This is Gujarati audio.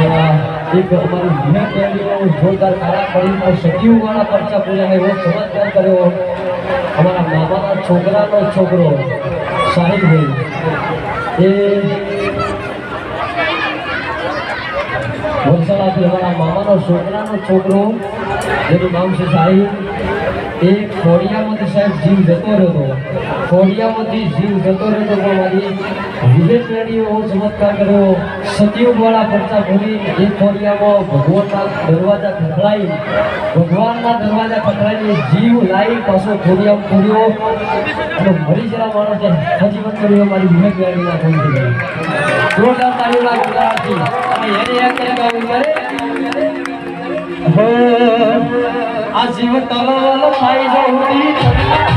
એક અમારી વિનય કેળવીનો જોરદાર તારા કરીને સજીવવાળા પરચા પૂજાને એવો ચમત્કાર કર્યો. અમારા મામાના છોકરાનો છોકરો સાહિબભાઈ એ વલસાડથી અમારા મામાનો છોકરાનો છોકરો જેનું નામ છે સાહિબ એ ખોડિયામાંથી સાહેબ જીવ જતો રહ્યો ખોડિયામાંથી જીવ જતો રહ્યો પણ મારી વિજય રેડીઓ એવો ચમત્કાર કર્યો. સજીવવાળા પરચા ભૂલી એ ખોડિયામાં ભગવાનના દરવાજા ખખડાઈ. ભગવાનના દરવાજા ખખડાઈને જીવ લાવી પાછો ખોડિયામાં પૂર્યો અને મરી જરા માણસે હજીવન કર્યો મારી વિજય પેઢીના ફોન જોરદાર તાળીઓના ગોળાથી અને એને એક એક કરે આ જીવ તલવાલો ખાઈ જાઉં